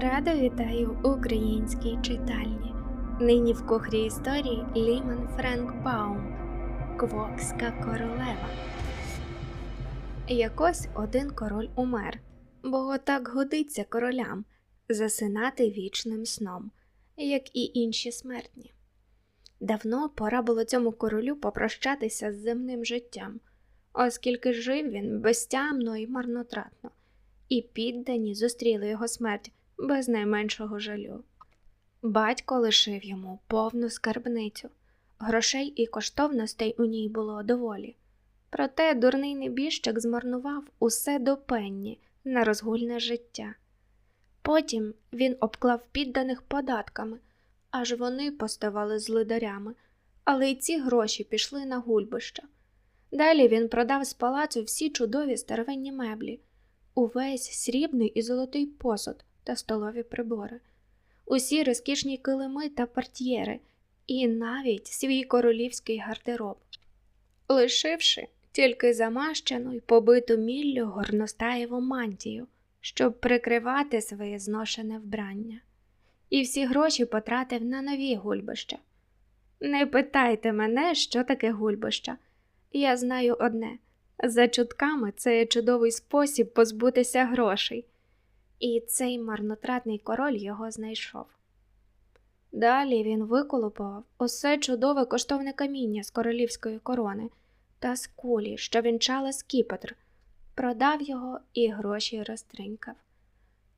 Радо вітаю українській читальні. Нині в кухрі історії Ліман Френк Баум Квокська королева. Якось один король умер, бо так годиться королям засинати вічним сном, як і інші смертні. Давно пора було цьому королю попрощатися з земним життям, оскільки жив він безтямно і марнотратно, і піддані зустріли його смерть без найменшого жалю. Батько лишив йому повну скарбницю, грошей і коштовностей у ній було доволі. Проте дурний небіжчик змарнував усе до пенні на розгульне життя. Потім він обклав підданих податками, аж вони поставали злидарями, але й ці гроші пішли на гульбища. Далі він продав з палацу всі чудові старовинні меблі, увесь срібний і золотий посуд та столові прибори, усі розкішні килими та портьєри, і навіть свій королівський гардероб, лишивши тільки замащену й побиту міллю горностаєву мантію, щоб прикривати своє зношене вбрання, і всі гроші потратив на нові гульбища. Не питайте мене, що таке гульбища. Я знаю одне. За чутками це чудовий спосіб позбутися грошей, і цей марнотратний король його знайшов. Далі він виколупав усе чудове коштовне каміння з королівської корони та з кулі, що вінчала скіпетр, продав його і гроші розтринькав.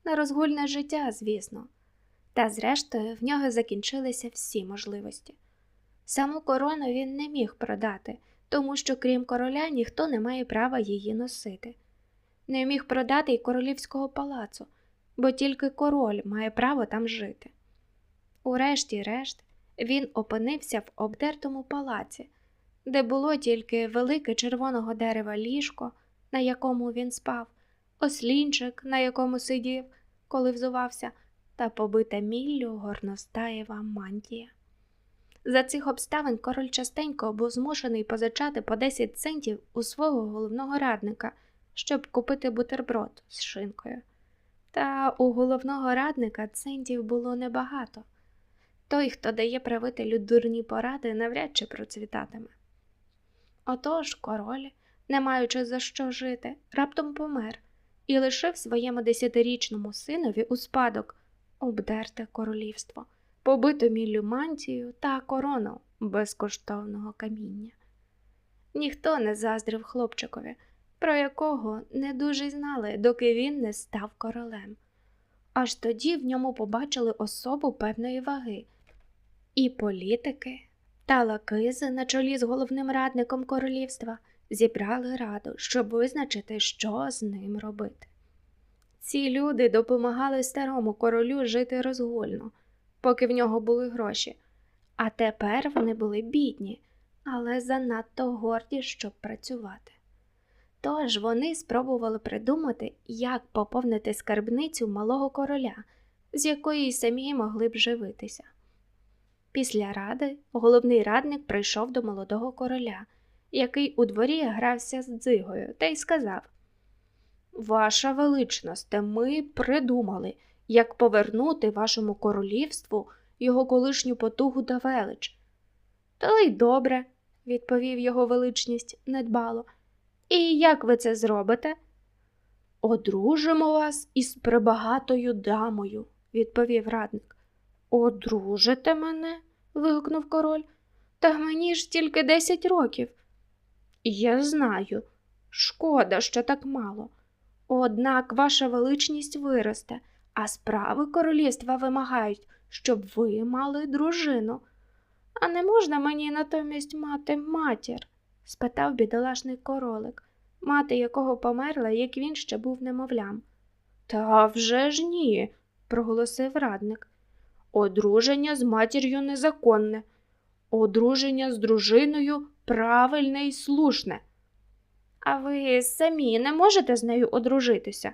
На розгульне життя, звісно, та зрештою в нього закінчилися всі можливості. Саму корону він не міг продати, тому що, крім короля, ніхто не має права її носити. Не міг продати й королівського палацу, бо тільки король має право там жити. Урешті-решт, він опинився в обдертому палаці, де було тільки велике червоного дерева ліжко, на якому він спав, ослінчик, на якому сидів, коли взувався, та побита міллю горностаєва мантія. За цих обставин король частенько був змушений позичати по 10 центів у свого головного радника, щоб купити бутерброд з шинкою. Та у головного радника центів було небагато. Той, хто дає правителю дурні поради, навряд чи процвітатиме. Отож король, не маючи за що жити, раптом помер і лишив своєму десятирічному синові у спадок обдерте королівство, побиту міллю мантію та корону безкоштовного каміння. Ніхто не заздрив хлопчикові, про якого не дуже знали, доки він не став королем. Аж тоді в ньому побачили особу певної ваги, і політики та лакизи на чолі з головним радником королівства зібрали раду, щоб визначити, що з ним робити. Ці люди допомагали старому королю жити розгульно, поки в нього були гроші, а тепер вони були бідні, але занадто горді, щоб працювати. Тож вони спробували придумати, як поповнити скарбницю малого короля, з якої самі могли б живитися. Після ради головний радник прийшов до молодого короля, який у дворі грався з дзигою, та й сказав Ваша величність, ми придумали, як повернути вашому королівству його колишню потугу та велич. То й добре, відповів його величність недбало. І як ви це зробите? Одружимо вас із пребагатою дамою, відповів радник. Одружите мене? вигукнув король. Та мені ж тільки десять років. Я знаю. Шкода, що так мало. Однак ваша величність виросте, а справи королівства вимагають, щоб ви мали дружину. А не можна мені натомість мати матір? Спитав бідолашний королик, мати якого померла, як він ще був немовлям. Та вже ж ні, проголосив радник. Одруження з матір'ю незаконне, одруження з дружиною правильне і слушне. А ви самі не можете з нею одружитися?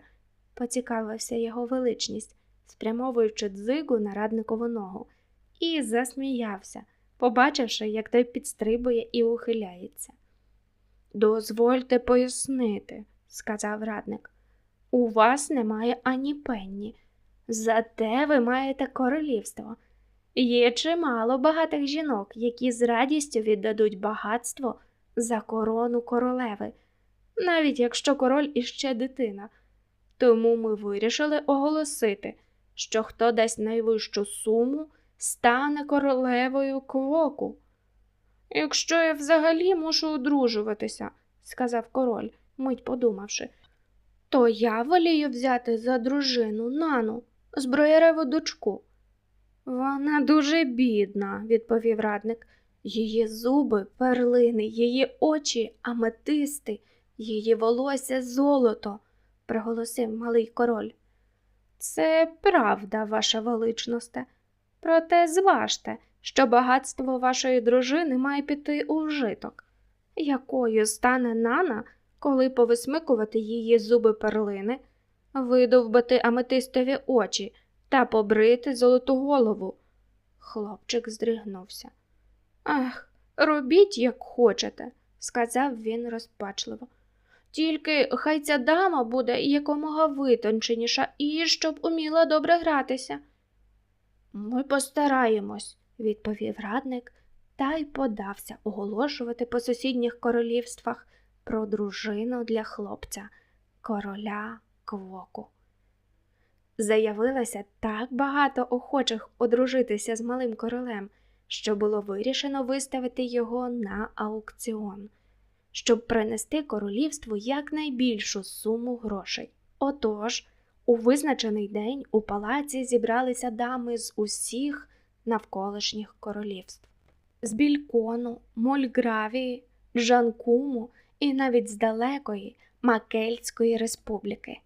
поцікавився його величність, спрямовуючи дзигу на радникову ногу, і засміявся, побачивши, як той підстрибує і ухиляється. Дозвольте пояснити, сказав радник. У вас немає ані пенні. Зате ви маєте королівство. Є чимало багатих жінок, які з радістю віддадуть багатство за корону королеви, навіть якщо король іще дитина. Тому ми вирішили оголосити, що хто дасть найвищу суму, стане королевою квоку. Якщо я взагалі мушу одружуватися, сказав король, мить подумавши, то я волію взяти за дружину нану, зброяреву дочку. Вона дуже бідна, відповів радник. Її зуби перлини, її очі аметисти, її волосся золото, приголосив малий король. Це правда, ваша величносте. Проте зважте, що багатство вашої дружини має піти у вжиток. Якою стане нана, коли повисмикувати її зуби перлини, видовбати аметистові очі та побрити золоту голову? Хлопчик здригнувся. Ах, робіть, як хочете, сказав він розпачливо. Тільки хай ця дама буде якомога витонченіша і щоб уміла добре гратися. Ми постараємось, відповів радник та й подався оголошувати по сусідніх королівствах про дружину для хлопця, короля квоку. Заявилося так багато охочих одружитися з малим королем, що було вирішено виставити його на аукціон, щоб принести королівству якнайбільшу суму грошей. Отож, у визначений день у палаці зібралися дами з усіх навколишніх королівств з Бількону, Мольгравії, Джанкуму і навіть з далекої Макельської республіки.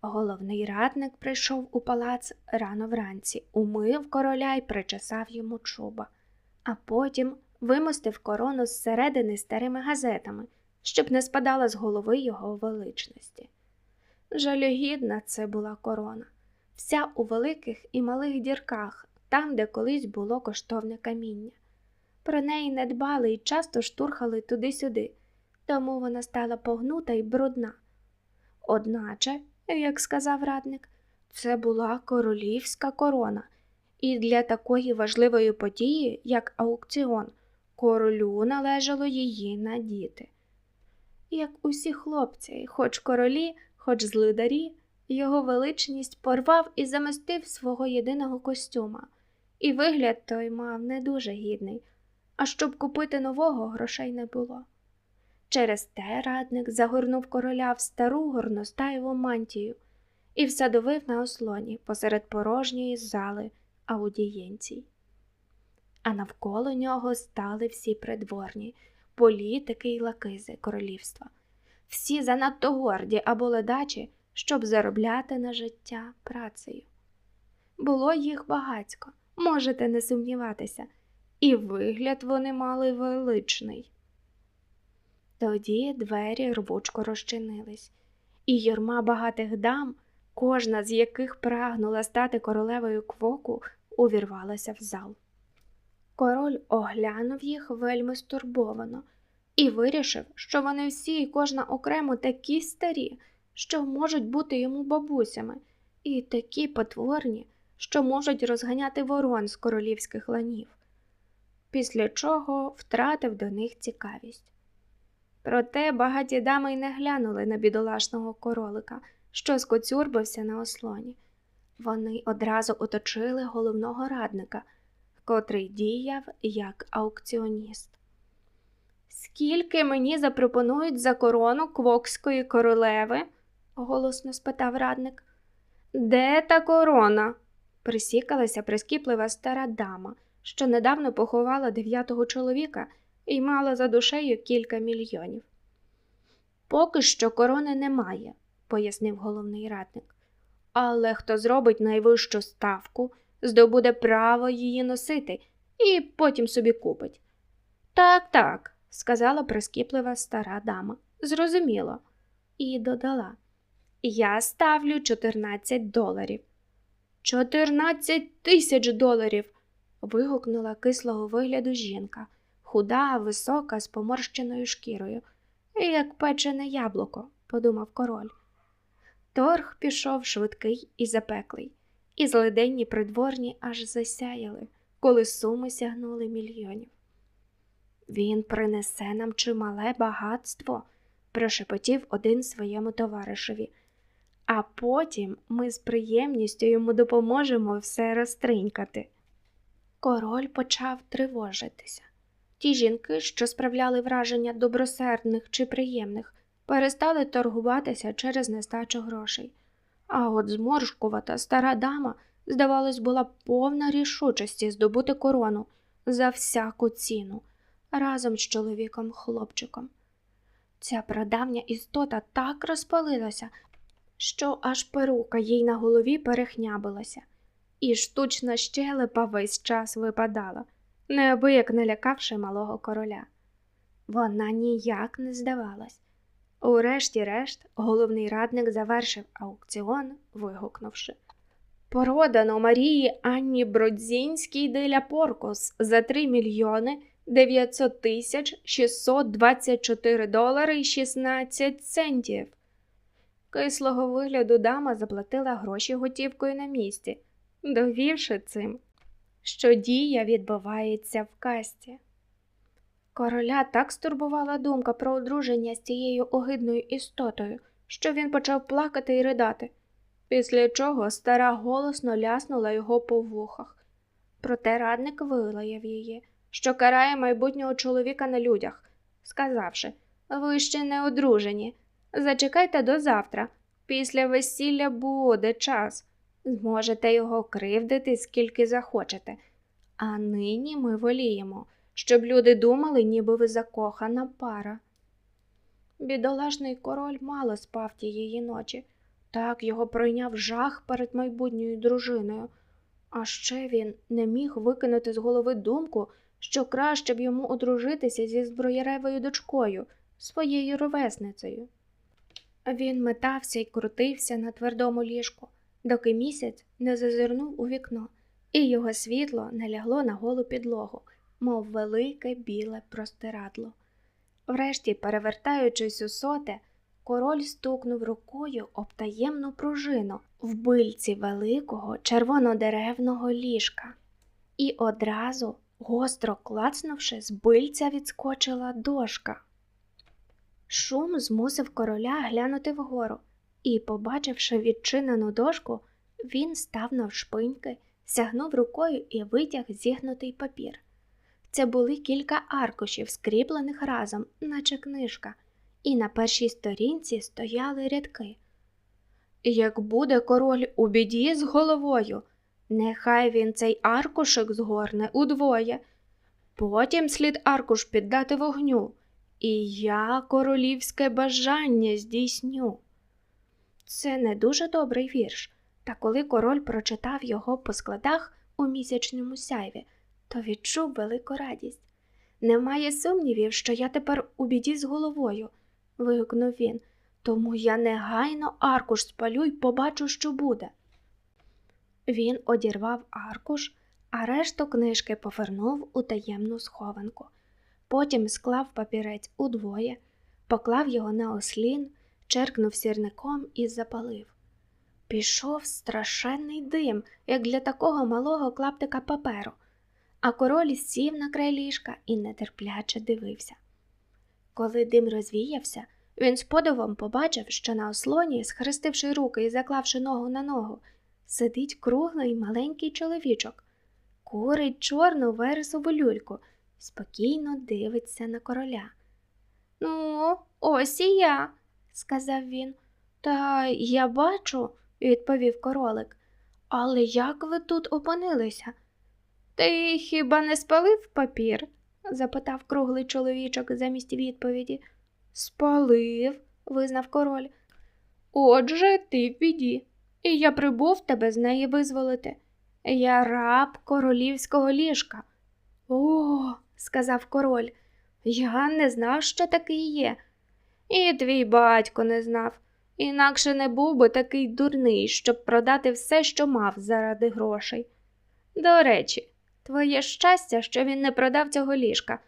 Головний радник прийшов у палац рано вранці, умив короля й причесав йому чуба, а потім вимостив корону зсередини старими газетами, щоб не спадала з голови його величності. Жалюгідна це була корона, вся у великих і малих дірках, там, де колись було коштовне каміння. Про неї не дбали і часто штурхали туди-сюди, тому вона стала погнута і брудна. Одначе, як сказав радник, це була королівська корона, і для такої важливої події, як аукціон, королю належало її надіти. Як усі хлопці, хоч королі, хоч злидарі, його величність порвав і замістив свого єдиного костюма, і вигляд той мав не дуже гідний, а щоб купити нового грошей не було. Через те радник загорнув короля в стару горностаєву мантію і всадовив на ослоні посеред порожньої зали аудієнцій. А навколо нього стали всі придворні, політики й лакизи королівства, всі занадто горді або ледачі, щоб заробляти на життя працею. Було їх багацько, можете не сумніватися, і вигляд вони мали величний. Тоді двері рвучко розчинились, і юрма багатих дам, кожна з яких прагнула стати королевою квоку, увірвалася в зал. Король оглянув їх вельми стурбовано і вирішив, що вони всі і кожна окремо такі старі, що можуть бути йому бабусями, і такі потворні, що можуть розганяти ворон з королівських ланів, після чого втратив до них цікавість. Проте багаті дами й не глянули на бідолашного королика, що скоцюрбився на ослоні. Вони одразу оточили головного радника, котрий діяв як аукціоніст. Скільки мені запропонують за корону квокської королеви? голосно спитав радник. Де та корона? Присікалася прискіплива стара дама, що недавно поховала дев'ятого чоловіка і мала за душею кілька мільйонів. Поки що корони немає, пояснив головний радник. Але хто зробить найвищу ставку, здобуде право її носити і потім собі купить. Так, так, сказала прискіплива стара дама. Зрозуміло. І додала Я ставлю 14 доларів. Чотирнадцять тисяч доларів. вигукнула кислого вигляду жінка, худа, висока, з поморщеною шкірою, як печене яблуко, подумав король. Торг пішов швидкий і запеклий, і злиденні придворні аж засяяли, коли суми сягнули мільйонів. Він принесе нам чимале багатство, прошепотів один своєму товаришеві, а потім ми з приємністю йому допоможемо все розтринькати. Король почав тривожитися. Ті жінки, що справляли враження добросердних чи приємних, перестали торгуватися через нестачу грошей. А от зморшкувата стара дама, здавалось, була повна рішучості здобути корону за всяку ціну разом з чоловіком хлопчиком. Ця прадавня істота так розпалилася, що аж перука їй на голові перехнябилася, і штучна щелепа весь час випадала, неабияк не лякавши малого короля. Вона ніяк не здавалась. Урешті-решт, головний радник завершив аукціон, вигукнувши Продано Марії Анні Бродзінській деля Поркос за 3 мільйони 900 тисяч 624 долари і 16 центів. Кислого вигляду дама заплатила гроші готівкою на місці, довівши цим, що дія відбувається в касті. Короля так стурбувала думка про одруження з цією огидною істотою, що він почав плакати і ридати, після чого стара голосно ляснула його по вухах. Проте радник вилаяв її, що карає майбутнього чоловіка на людях, сказавши Ви ще не одружені. Зачекайте до завтра. Після весілля буде час. Зможете його кривдити скільки захочете. А нині ми воліємо, щоб люди думали, ніби ви закохана пара. Бідолашний король мало спав тієї ночі. Так його пройняв жах перед майбутньою дружиною. А ще він не міг викинути з голови думку, що краще б йому одружитися зі зброяревою дочкою, своєю ровесницею. Він метався і крутився на твердому ліжку, доки місяць не зазирнув у вікно, і його світло не лягло на голу підлогу, мов велике біле простирадло. Врешті, перевертаючись у соте, король стукнув рукою об таємну пружину в бильці великого червонодеревного ліжка, і одразу, гостро клацнувши, з бильця відскочила дошка. Шум змусив короля глянути вгору, і, побачивши відчинену дошку, він став навшпиньки, сягнув рукою і витяг зігнутий папір. Це були кілька аркушів, скріплених разом, наче книжка, і на першій сторінці стояли рядки. Як буде король у біді з головою, нехай він цей аркушик згорне удвоє, потім слід аркуш піддати вогню, і я королівське бажання здійсню. Це не дуже добрий вірш, та коли король прочитав його по складах у місячному сяйві, то відчув велику радість. Немає сумнівів, що я тепер у біді з головою, вигукнув він, тому я негайно аркуш спалю й побачу, що буде. Він одірвав аркуш, а решту книжки повернув у таємну схованку. Потім склав папірець удвоє, поклав його на ослін, черкнув сірником і запалив. Пішов страшенний дим, як для такого малого клаптика паперу, а король сів на край ліжка і нетерпляче дивився. Коли дим розвіявся, він з подивом побачив, що на ослоні, схрестивши руки і заклавши ногу на ногу, сидить круглий маленький чоловічок, курить чорну вересову люльку, спокійно дивиться на короля. Ну, ось і я, сказав він. Та я бачу, відповів королик. Але як ви тут опинилися? Ти хіба не спалив папір? запитав круглий чоловічок замість відповіді. Спалив, визнав король. Отже, ти в біді, і я прибув тебе з неї визволити. Я раб королівського ліжка. О, сказав король, я не знав, що такий є. І твій батько не знав, інакше не був би такий дурний, щоб продати все, що мав заради грошей. До речі, твоє щастя, що він не продав цього ліжка.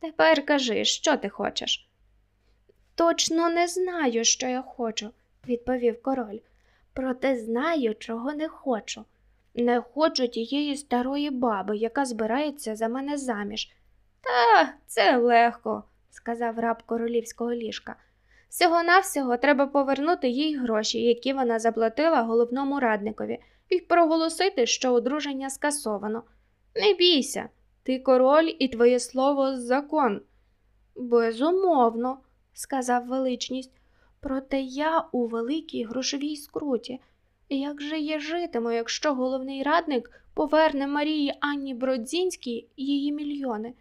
Тепер кажи, що ти хочеш. Точно не знаю, що я хочу, відповів король. Проте знаю, чого не хочу. Не хочу тієї старої баби, яка збирається за мене заміж. Та це легко, сказав раб королівського ліжка. Всього навсього треба повернути їй гроші, які вона заплатила головному радникові, і проголосити, що одруження скасовано. Не бійся, ти король і твоє слово закон. Безумовно, сказав величність, проте я у великій грошовій скруті. Як же я житиму, якщо головний радник поверне Марії Анні Бродзінській її мільйони?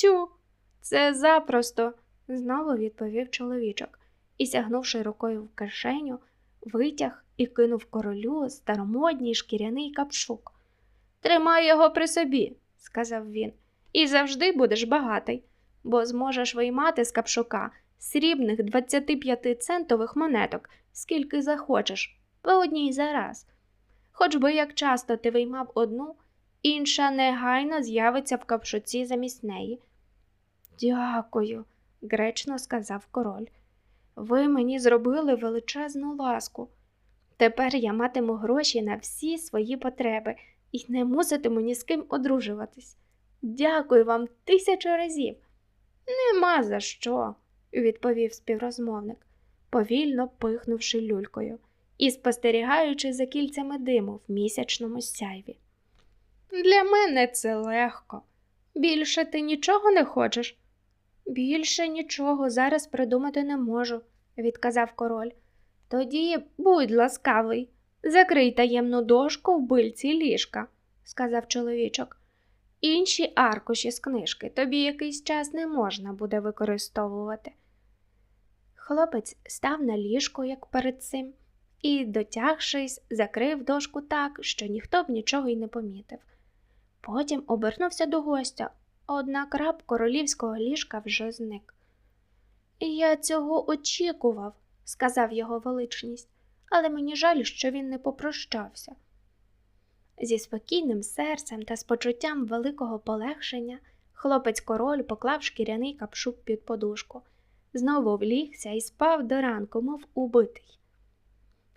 Тю, це запросто, знову відповів чоловічок і, сягнувши рукою в кишеню, витяг і кинув королю старомодній шкіряний капшук. Тримай його при собі, сказав він, і завжди будеш багатий, бо зможеш виймати з капшука срібних 25-центових монеток, скільки захочеш, по одній за раз. Хоч би як часто ти виймав одну, інша негайно з'явиться в капшуці замість неї. Дякую, гречно сказав король. Ви мені зробили величезну ласку. Тепер я матиму гроші на всі свої потреби і не муситиму ні з ким одружуватись. Дякую вам тисячу разів. Нема за що, відповів співрозмовник, повільно пихнувши люлькою і спостерігаючи за кільцями диму в місячному сяйві. Для мене це легко. Більше ти нічого не хочеш? Більше нічого зараз придумати не можу, відказав король. Тоді будь ласкавий, закрий таємну дошку в бильці ліжка, сказав чоловічок. Інші аркуші з книжки тобі якийсь час не можна буде використовувати. Хлопець став на ліжко, як перед цим, і, дотягшись, закрив дошку так, що ніхто б нічого й не помітив. Потім обернувся до гостя, однак раб королівського ліжка вже зник. Я цього очікував, сказав його величність, але мені жаль, що він не попрощався. Зі спокійним серцем та з почуттям великого полегшення хлопець король поклав шкіряний капшук під подушку, знову влігся і спав до ранку, мов убитий.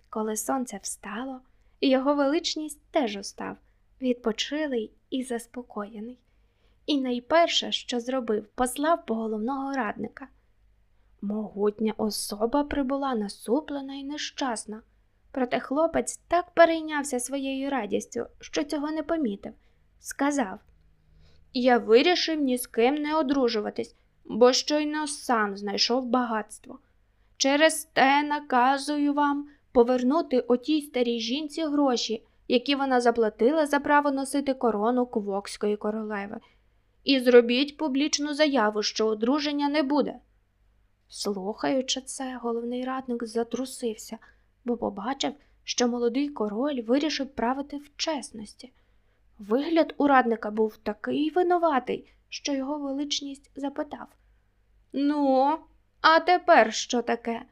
Коли сонце встало, його величність теж устав, відпочилий і заспокоєний. І найперше, що зробив, послав по головного радника. Могутня особа прибула насуплена і нещасна. Проте хлопець так перейнявся своєю радістю, що цього не помітив. Сказав Я вирішив ні з ким не одружуватись, бо щойно сам знайшов багатство. Через те наказую вам повернути отій старій жінці гроші, які вона заплатила за право носити корону Квокської королеви, і зробіть публічну заяву, що одруження не буде. Слухаючи це, головний радник затрусився, бо побачив, що молодий король вирішив правити в чесності. Вигляд у радника був такий винуватий, що його величність запитав Ну, а тепер що таке?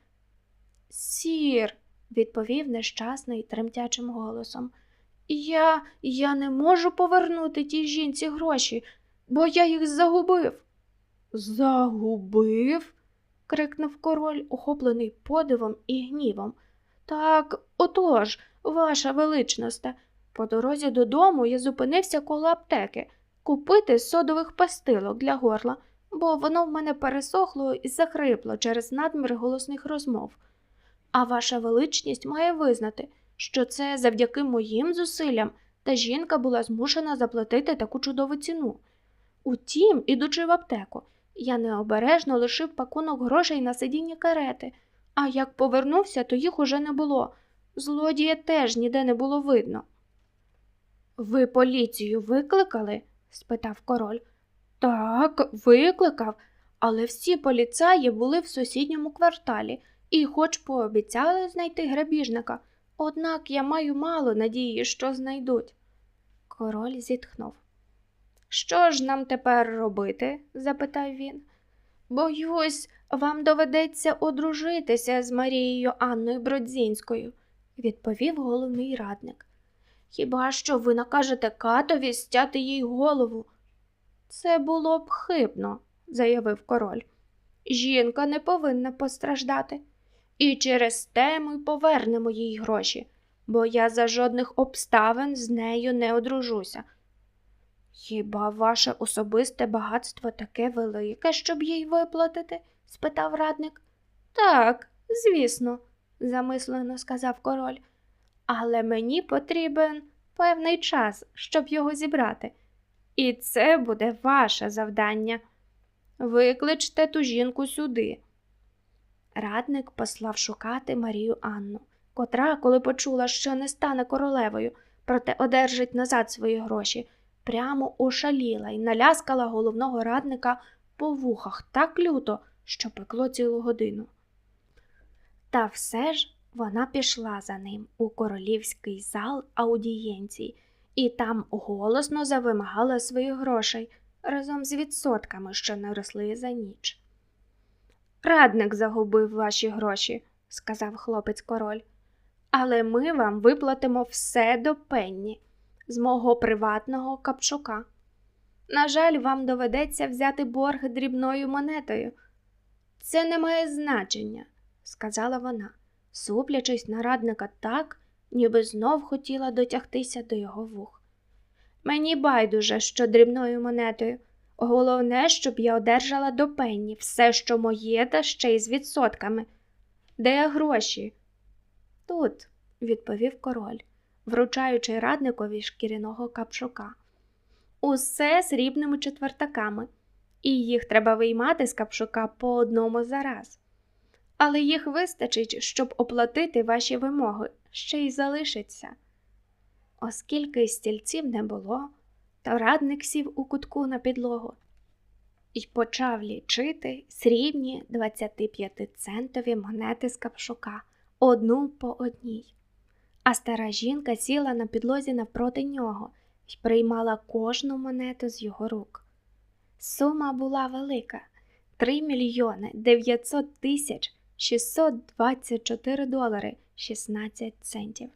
Сір, відповів нещасний тремтячим голосом. Я, я не можу повернути тій жінці гроші, бо я їх загубив. Загубив? крикнув король, охоплений подивом і гнівом. Так, отож, ваша величносте, по дорозі додому я зупинився коло аптеки купити содових пастилок для горла, бо воно в мене пересохло і захрипло через надмір голосних розмов. А ваша величність має визнати, що це завдяки моїм зусиллям та жінка була змушена заплатити таку чудову ціну. Утім, ідучи в аптеку, я необережно лишив пакунок грошей на сидінні карети, а як повернувся, то їх уже не було. Злодія теж ніде не було видно. Ви поліцію викликали? спитав король. Так, викликав, але всі поліцаї були в сусідньому кварталі і хоч пообіцяли знайти грабіжника, однак я маю мало надії, що знайдуть. Король зітхнув. Що ж нам тепер робити? запитав він. Боюсь, вам доведеться одружитися з Марією Анною Бродзінською, відповів головний радник. Хіба що ви накажете катові стяти їй голову? Це було б хибно, заявив король. Жінка не повинна постраждати. І через те ми повернемо їй гроші, бо я за жодних обставин з нею не одружуся. Хіба ваше особисте багатство таке велике, щоб їй виплатити? спитав радник. Так, звісно, замислено сказав король. Але мені потрібен певний час, щоб його зібрати. І це буде ваше завдання. Викличте ту жінку сюди. Радник послав шукати Марію Анну, котра, коли почула, що не стане королевою, проте одержить назад свої гроші, прямо ошаліла і наляскала головного радника по вухах так люто, що пекло цілу годину. Та все ж вона пішла за ним у королівський зал аудієнцій і там голосно завимагала своїх грошей разом з відсотками, що наросли за ніч. Радник загубив ваші гроші, сказав хлопець король, але ми вам виплатимо все до пенні з мого приватного капшука. На жаль, вам доведеться взяти борг дрібною монетою. Це не має значення, сказала вона, суплячись на радника так, ніби знов хотіла дотягтися до його вух. Мені байдуже, що дрібною монетою. Головне, щоб я одержала до пенні все, що моє, та ще й з відсотками. Де гроші? Тут, відповів король, вручаючи радникові шкіряного капшука. Усе срібними четвертаками, і їх треба виймати з капшука по одному за раз. Але їх вистачить, щоб оплатити ваші вимоги, ще й залишиться. Оскільки стільців не було, то радник сів у кутку на підлогу і почав лічити срібні 25-центові монети з капшука одну по одній. А стара жінка сіла на підлозі навпроти нього і приймала кожну монету з його рук. Сума була велика 3 мільйони 900 тисяч 624 долари 16 центів.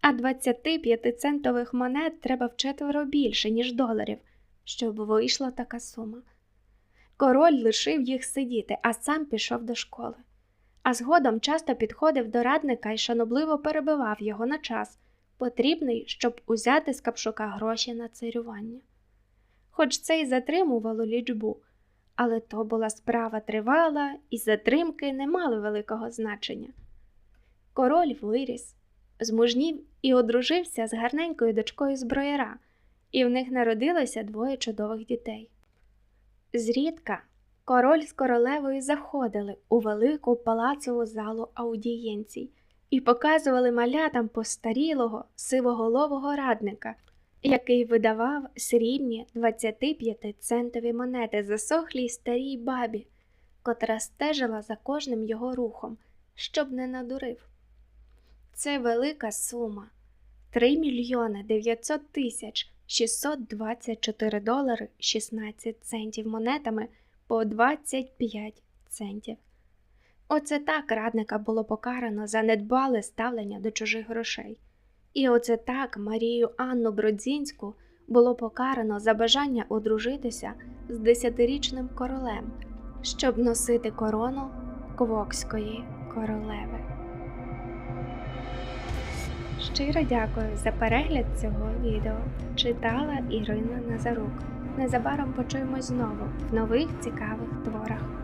А 25-центових монет треба вчетверо більше, ніж доларів, щоб вийшла така сума. Король лишив їх сидіти, а сам пішов до школи. А згодом часто підходив до радника і шанобливо перебивав його на час, потрібний, щоб узяти з капшука гроші на царювання. Хоч це й затримувало лічбу, але то була справа тривала, і затримки не мали великого значення. Король виріс, змужнів і одружився з гарненькою дочкою зброяра, і в них народилося двоє чудових дітей. Зрідка король з королевою заходили у велику палацову залу аудієнцій і показували малятам постарілого сивоголового радника, який видавав срібні 25-центові монети засохлій старій бабі, котра стежила за кожним його рухом, щоб не надурив. Це велика сума 3 мільйони 900 тисяч 624 долари 16 центів монетами по 25 центів. Оце так радника було покарано за недбале ставлення до чужих грошей. І оце так Марію Анну Бродзінську було покарано за бажання одружитися з десятирічним королем, щоб носити корону Квокської королеви. Щиро дякую за перегляд цього відео. Читала Ірина Назарук. Незабаром почуємось знову в нових цікавих творах.